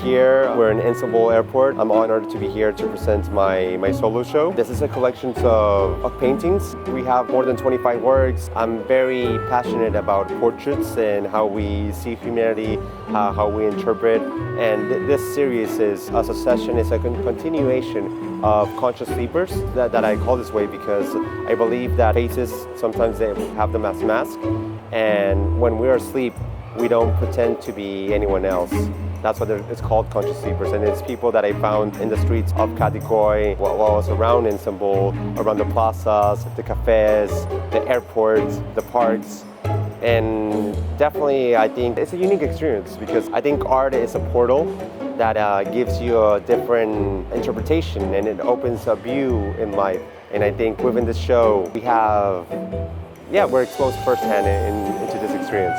here. We're in Istanbul Airport. I'm honored to be here to present my, my solo show. This is a collection of, of paintings. We have more than 25 works. I'm very passionate about portraits and how we see humanity, uh, how we interpret. And th- this series is, a succession, is a con- continuation of conscious sleepers that, that I call this way because I believe that faces, sometimes they have them as masks. And when we're asleep, we don't pretend to be anyone else. That's what it's called conscious sleepers. And it's people that I found in the streets of Kadikoy, while I was around Istanbul, around the plazas, the cafes, the airports, the parks. And definitely, I think it's a unique experience because I think art is a portal that uh, gives you a different interpretation and it opens a view in life. And I think within this show, we have, yeah, we're exposed firsthand in, into this experience.